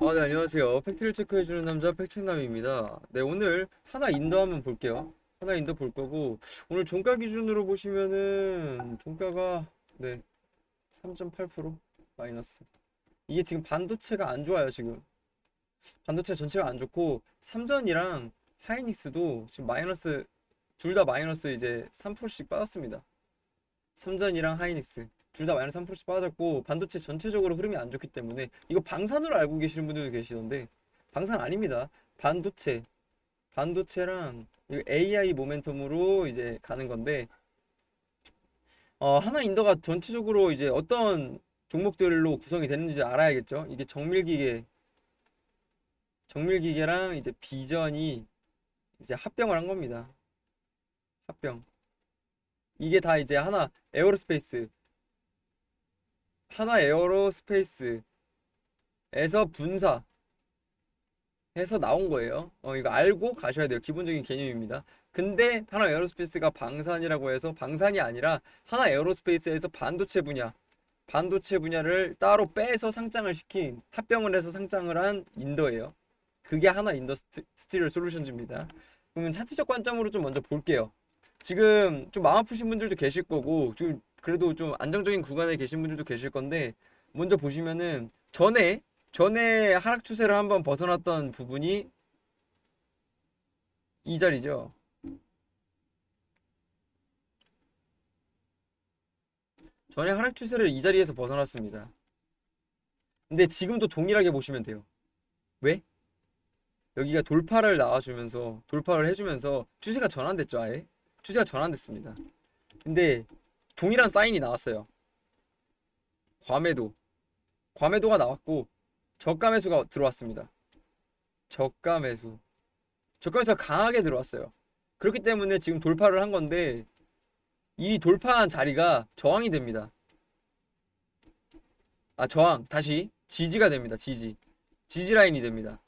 아, 네, 안녕하세요. 팩트를 체크해주는 남자 팩트남입니다. 네, 오늘 하나 인도 한번 볼게요. 하나 인도 볼 거고, 오늘 종가 기준으로 보시면은, 종가가, 네, 3.8% 마이너스. 이게 지금 반도체가 안 좋아요, 지금. 반도체 전체가 안 좋고, 삼전이랑 하이닉스도 지금 마이너스, 둘 다 마이너스 이제 3%씩 빠졌습니다. 삼전이랑 하이닉스. 둘 다 마이너스 3%씩 빠졌고 반도체 전체적으로 흐름이 안 좋기 때문에 이거 방산으로 알고 계시는 분들도 계시던데 방산 아닙니다. 반도체 반도체랑 AI 모멘텀으로 이제 가는 건데 어, 하나 인더가 전체적으로 이제 어떤 종목들로 구성이 되는지 알아야겠죠. 이게 정밀기계 정밀기계랑 이제 비전이 이제 합병을 한 겁니다. 합병. 이게 다 이제 하나 에어로스페이스 하나 에어로스페이스에서 분사 해서 나온 거예요. 어, 이거 알고 가셔야 돼요. 기본적인 개념입니다. 근데 하나 에어로스페이스가 방산이라고 해서 방산이 아니라 하나 에어로스페이스에서 반도체 분야, 반도체 분야를 따로 빼서 상장을 시킨 합병을 해서 상장을 한 인더예요. 그게 하나 인더스트리얼 솔루션즈입니다. 그러면 차트적 관점으로 좀 먼저 볼게요. 지금 좀 마음 아프신 분들도 계실 거고 좀 그래도 좀 안정적인 구간에 계신 분들도 계실 건데 먼저 보시면은 전에 전에 하락 추세를 한번 벗어났던 부분이 이 자리죠. 전에 하락 추세를 이 자리에서 벗어났습니다. 근데 지금도 동일하게 보시면 돼요. 왜? 여기가 돌파를 나와주면서 돌파를 해주면서 추세가 전환됐죠, 아예. 추세가 전환됐습니다. 근데 동일한 사인이 나왔어요. 과매도. 과매도가 나왔고 저가 매수가 들어왔습니다. 저가 매수. 저가 매수가 강하게 들어왔어요. 그렇기 때문에 지금 돌파를 한 건데 이 돌파한 자리가 저항이 됩니다. 아, 저항. 다시 지지가 됩니다. 지지. 지지 라인이 됩니다.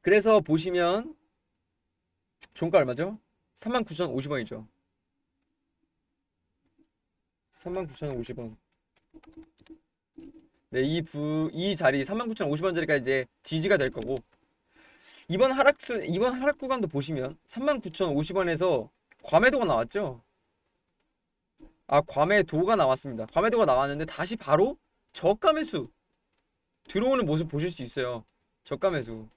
그래서 보시면 종가 얼마죠? 39,050원이죠. 39,050원. 네, 이 부, 이 자리 39,050원 자리가 이제 지지가 될 거고 이번 하락수 이번 하락 구간도 보시면 39,050원에서 과매도가 나왔죠. 아, 과매도가 나왔습니다. 과매도가 나왔는데 다시 바로 저가 매수 들어오는 모습 보실 수 있어요. 저가 매수.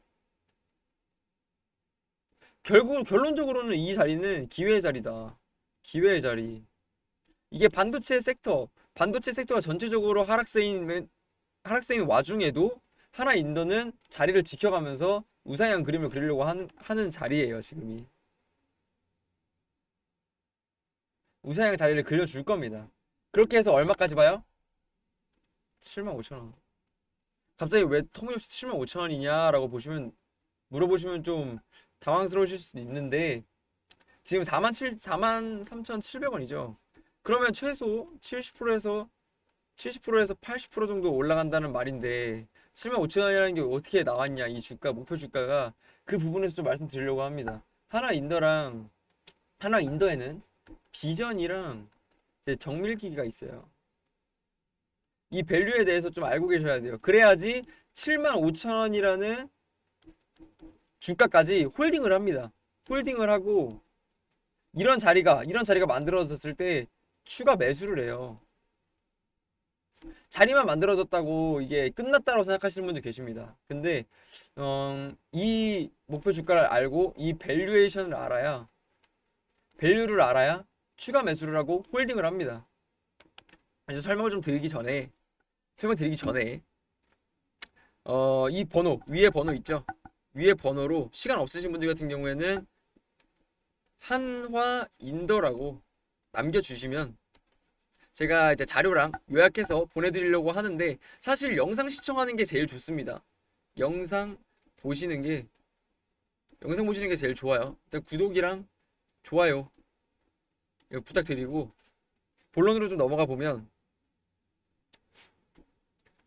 결국 결론적으로는 이 자리는 기회의 자리다. 기회의 자리. 이게 반도체 섹터, 반도체 섹터가 전체적으로 하락세인 하락세인 와중에도 하나 인더는 자리를 지켜가면서 우상향 그림을 그리려고 하는, 하는 자리예요, 지금이. 우상향 자리를 그려줄 겁니다. 그렇게 해서 얼마까지 봐요? 75,000원. 갑자기 왜 터무니없이 75,000원이냐라고 보시면 물어보시면 좀 당황스러우실 수도 있는데 지금 4만 7 4만 3,700원이죠. 그러면 최소 70%에서 70%에서 80% 정도 올라간다는 말인데 7만 5천 원이라는 게 어떻게 나왔냐 이 주가 목표 주가가 그 부분에서 좀 말씀드리려고 합니다. 하나 인더랑 하나 인더에는 비전이랑 정밀기기가 있어요. 이 밸류에 대해서 좀 알고 계셔야 돼요. 그래야지 7만 5천 원이라는 주가까지 홀딩을 합니다. 홀딩을 하고 이런 자리가 이런 자리가 만들어졌을 때 추가 매수를 해요. 자리만 만들어졌다고 이게 끝났다고 생각하시는 분들 계십니다. 근데 어, 이 목표 주가를 알고 이 밸류에이션을 알아야 밸류를 알아야 추가 매수를 하고 홀딩을 합니다. 이제 설명을 좀 드리기 전에 설명 드리기 전에 어, 이 번호 위에 번호 있죠? 위에 번호로 시간 없으신 분들 같은 경우에는 한화 인더라고 남겨주시면 제가 이제 자료랑 요약해서 보내드리려고 하는데 사실 영상 시청하는 게 제일 좋습니다. 영상 보시는 게 영상 보시는 게 제일 좋아요. 일단 구독이랑 좋아요 부탁드리고 본론으로 좀 넘어가 보면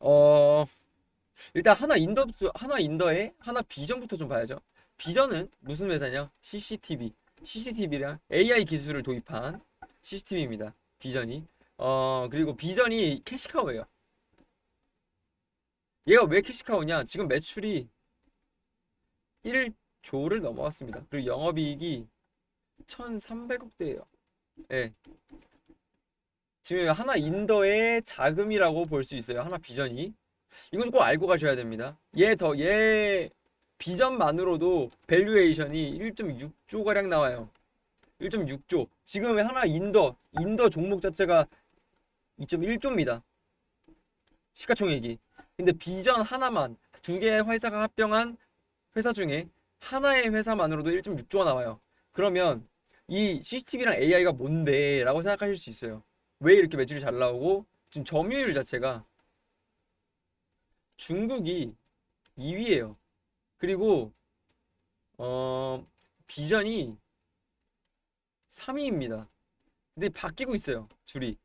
어 일단 하나 인더 하나 인더에 하나 비전부터 좀 봐야죠. 비전은 무슨 회사냐? CCTV. CCTV랑 AI 기술을 도입한 CCTV입니다. 비전이. 어, 그리고 비전이 캐시카우예요. 얘가 왜 캐시카우냐? 지금 매출이 1조를 넘어왔습니다. 그리고 영업이익이 1,300억대예요. 예. 지금 하나 인더의 자금이라고 볼 수 있어요. 하나 비전이. 이건 꼭 알고 가셔야 됩니다. 얘 더, 얘 비전만으로도 밸류에이션이 1.6조 가량 나와요. 1.6조. 지금 하나 인더, 인더 종목 자체가 2.1조입니다. 시가총액이. 근데 비전 하나만 두 개의 회사가 합병한 회사 중에 하나의 회사만으로도 1.6조가 나와요. 그러면 이 CCTV랑 AI가 뭔데? 라고 생각하실 수 있어요. 왜 이렇게 매출이 잘 나오고 지금 점유율 자체가 중국이 2위예요. 그리고 어 비전이 3위입니다. 근데 바뀌고 있어요. 줄이.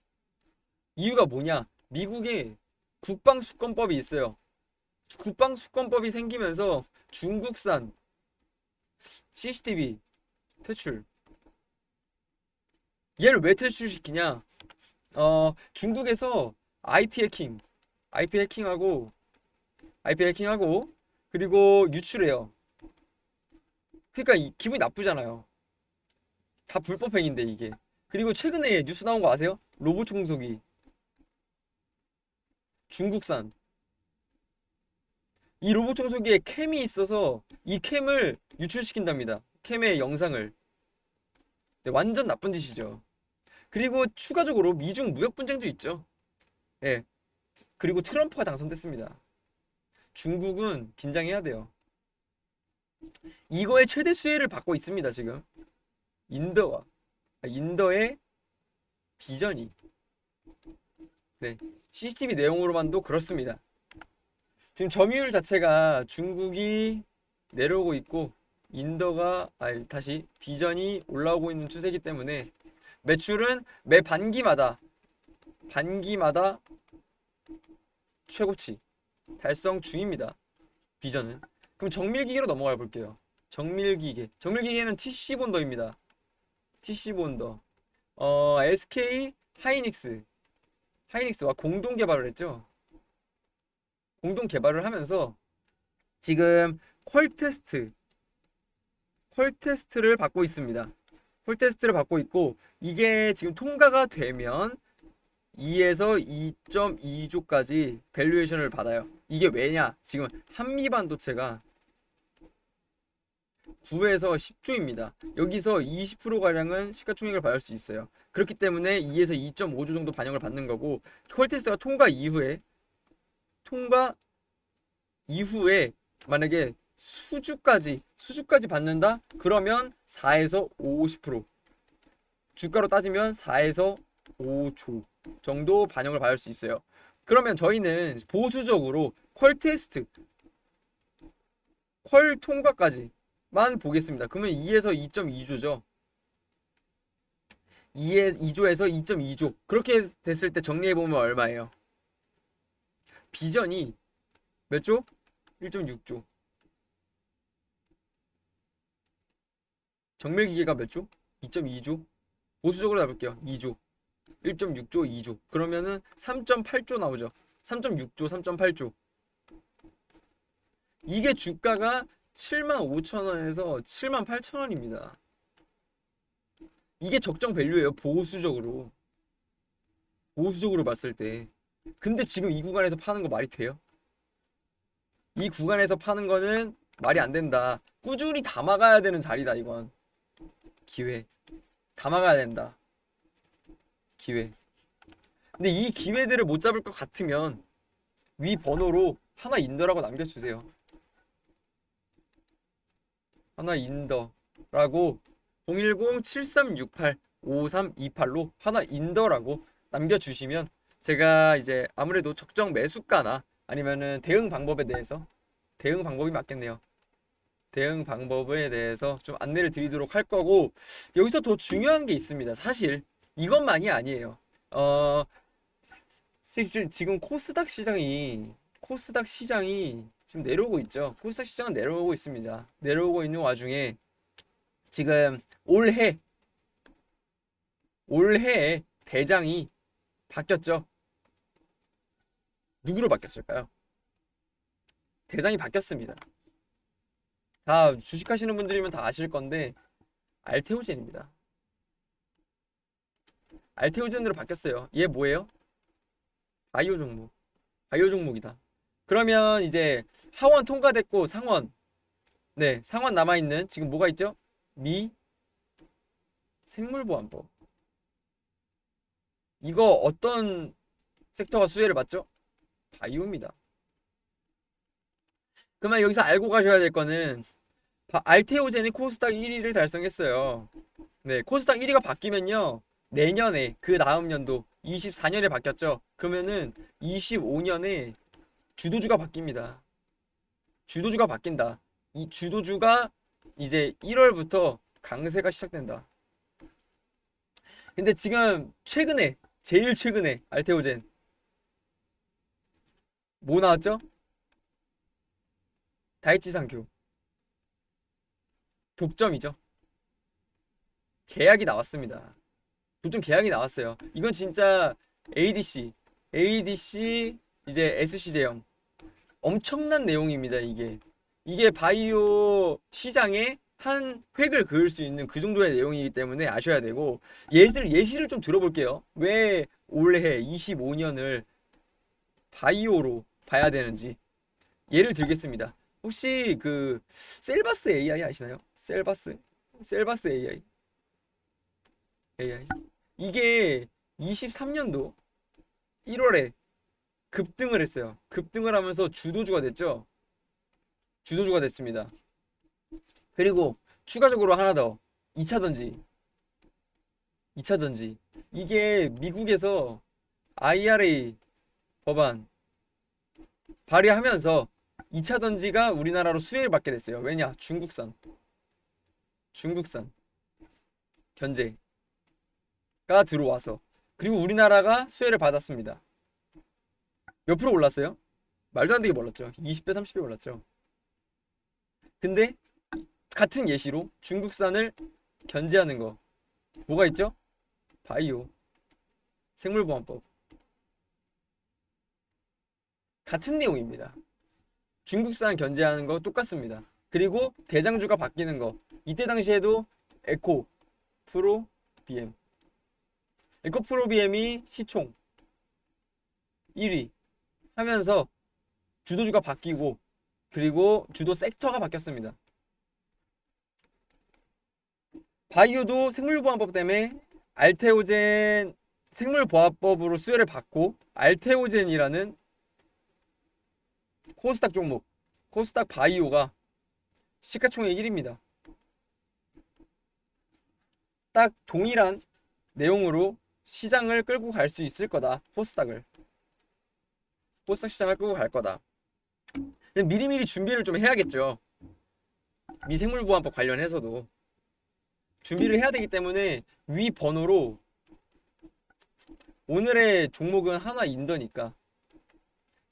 이유가 뭐냐? 미국에 국방 수권법이 있어요. 국방 수권법이 생기면서 중국산 CCTV 퇴출. 얘를 왜 퇴출시키냐? 어, 중국에서 IP 해킹, IP 해킹하고, IP 해킹하고, 그리고 유출해요. 그러니까 이- 기분이 나쁘잖아요. 다 불법 행위인데 이게. 그리고 최근에 뉴스 나온 거 아세요? 로봇 청소기. 중국산. 이 로봇 청소기에 캠이 있어서 이 캠을 유출시킨답니다. 캠의 영상을. 네, 완전 나쁜 짓이죠. 그리고 추가적으로 미중 무역 분쟁도 있죠. 예. 그리고 트럼프가 당선됐습니다. 중국은 긴장해야 돼요. 이거의 최대 수혜를 받고 있습니다, 지금. 인도와 아, 인도의 비전이 네. CCTV 내용으로만도 그렇습니다. 지금 점유율 자체가 중국이 내려오고 있고 인도가 아 다시 비전이 올라오고 있는 추세이기 때문에 매출은 매 반기마다 반기마다 최고치 달성 중입니다. 비전은 그럼 정밀기계로 넘어가 볼게요. 정밀기계 정밀기계는 TC 본더입니다. TC 본더 어 SK 하이닉스 하이닉스와 공동 개발을 했죠. 공동 개발을 하면서 지금 퀄 테스트 퀄 테스트를 받고 있습니다. 퀄 테스트를 받고 있고 이게 지금 통과가 되면 2에서 2.2조까지 밸류에이션을 받아요. 이게 왜냐? 지금 한미 반도체가 9에서 10조입니다. 여기서 20% 가량은 시가총액을 받을 수 있어요. 그렇기 때문에 2에서 2.5조 정도 반영을 받는 거고 퀄 테스트가 통과 이후에 통과 이후에 만약에 수주까지 수주까지 받는다? 그러면 4에서 50% 주가로 따지면 4에서 5조 정도 반영을 받을 수 있어요. 그러면 저희는 보수적으로 퀄 테스트 퀄 통과까지 만 보겠습니다. 그러면 2에서 2.2조죠. 2에 2조에서 2.2조 그렇게 됐을 때 정리해 보면 얼마예요? 비전이 몇 조? 1.6조. 정밀 기계가 몇 조? 2.2조. 보수적으로 잡을게요. 2조. 1.6조, 2조. 그러면은 3.8조 나오죠. 3.6조, 3.8조. 이게 주가가 7만 5천 원에서 7만 8천 원입니다. 이게 적정 밸류예요. 보수적으로. 보수적으로 봤을 때. 근데 지금 이 구간에서 파는 거 말이 돼요? 이 구간에서 파는 거는 말이 안 된다. 꾸준히 담아가야 되는 자리다, 이건. 기회. 담아가야 된다. 기회. 근데 이 기회들을 못 잡을 것 같으면 위 번호로 하나 인더라고 남겨주세요. 하나 인더라고 010-7368-5328로 하나 인더라고 남겨주시면 제가 이제 아무래도 적정 매수가나 아니면은 대응 방법에 대해서 대응 방법이 맞겠네요. 대응 방법에 대해서 좀 안내를 드리도록 할 거고 여기서 더 중요한 게 있습니다. 사실 이것만이 아니에요. 어 지- 지금 코스닥 시장이 코스닥 시장이 지금 내려오고 있죠. 코스닥 시장은 내려오고 있습니다. 내려오고 있는 와중에 지금 올해 올해의 대장이 바뀌었죠. 누구로 바뀌었을까요? 대장이 바뀌었습니다. 다 주식하시는 분들이면 다 아실 건데 알테오젠입니다. 알테오젠으로 바뀌었어요. 얘 뭐예요? 바이오 종목. 바이오 종목이다. 그러면 이제 하원 통과됐고 상원. 네, 상원 남아 있는 지금 뭐가 있죠? 미 생물보안법. 이거 어떤 섹터가 수혜를 받죠? 바이오입니다. 그러면 여기서 알고 가셔야 될 거는 바- 알테오젠이 코스닥 1위를 달성했어요. 네, 코스닥 1위가 바뀌면요. 내년에 그 다음 연도 24년에 바뀌었죠. 그러면은 25년에 주도주가 바뀝니다. 주도주가 바뀐다. 이 주도주가 이제 1월부터 강세가 시작된다. 근데 지금 최근에 제일 최근에 알테오젠 뭐 나왔죠? 다이치상큐 독점이죠. 계약이 나왔습니다. 독점 계약이 나왔어요. 이건 진짜 ADC, ADC 이제 SC제형 엄청난 내용입니다. 이게 이게 바이오 시장에 한 획을 그을 수 있는 그 정도의 내용이기 때문에 아셔야 되고 예시를 예시를 좀 들어볼게요. 왜 올해 25년을 바이오로 봐야 되는지 예를 들겠습니다. 혹시 그 셀바스 AI 아시나요? 셀바스 셀바스 AI AI 이게 23년도 1월에 급등을 했어요. 급등을 하면서 주도주가 됐죠. 주도주가 됐습니다. 그리고 추가적으로 하나 더 2차 전지 2차 전지 이게 미국에서 IRA 법안 발의하면서 2차 전지가 우리나라로 수혜를 받게 됐어요. 왜냐? 중국산. 중국산. 견제가 들어와서. 그리고 우리나라가 수혜를 받았습니다. 몇 프로 올랐어요? 말도 안 되게 올랐죠. 20배, 30배 올랐죠. 근데 같은 예시로 중국산을 견제하는 거 뭐가 있죠? 바이오, 생물보안법. 같은 내용입니다. 중국산 견제하는 거 똑같습니다. 그리고 대장주가 바뀌는 거. 이때 당시에도 에코 프로 BM. 에코 프로 BM이 시총 1위 하면서 주도주가 바뀌고 그리고 주도 섹터가 바뀌었습니다. 바이오도 생물보안법 때문에 알테오젠 생물보안법으로 수혜를 받고 알테오젠이라는 코스닥 종목 코스닥 바이오가 시가총액 1위입니다. 딱 동일한 내용으로 시장을 끌고 갈 수 있을 거다. 코스닥을. 코스닥 시장을 끌고 갈 거다. 미리미리 준비를 좀 해야겠죠. 미생물 보안법 관련해서도 준비를 해야 되기 때문에 위 번호로 오늘의 종목은 한화 인더니까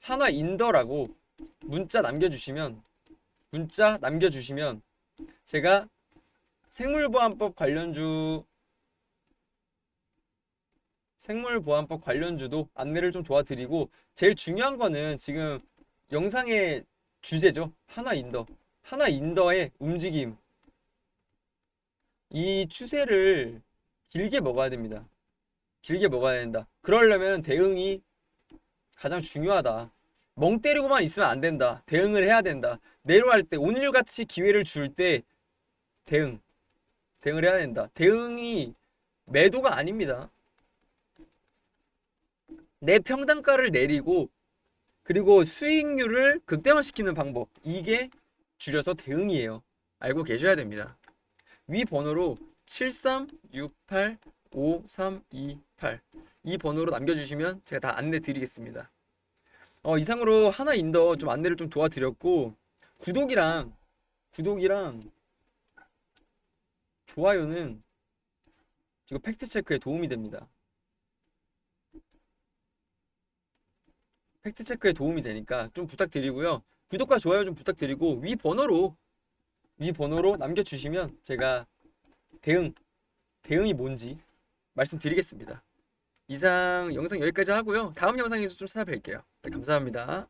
한화 인더라고 문자 남겨주시면 문자 남겨주시면 제가 생물보안법 관련주 생물보안법 관련주도 안내를 좀 도와드리고 제일 중요한 거는 지금 영상의 주제죠 한화 인더 한화 인더의 움직임 이 추세를 길게 먹어야 됩니다 길게 먹어야 된다 그러려면 대응이 가장 중요하다 멍 때리고만 있으면 안 된다. 대응을 해야 된다. 내려갈 때 오늘같이 기회를 줄 때 대응. 대응을 해야 된다. 대응이 매도가 아닙니다. 내 평단가를 내리고 그리고 수익률을 극대화시키는 방법. 이게 줄여서 대응이에요. 알고 계셔야 됩니다. 위 번호로 73685328 이 번호로 남겨주시면 제가 다 안내 드리겠습니다. 어, 이상으로 하나 인더 좀 안내를 좀 도와드렸고 구독이랑 구독이랑 좋아요는 지금 팩트 체크에 도움이 됩니다. 팩트 체크에 도움이 되니까 좀 부탁드리고요. 구독과 좋아요 좀 부탁드리고 위 번호로 위 번호로 남겨주시면 제가 대응 대응이 뭔지 말씀드리겠습니다. 이상 영상 여기까지 하고요. 다음 영상에서 좀 찾아뵐게요. 네, 감사합니다.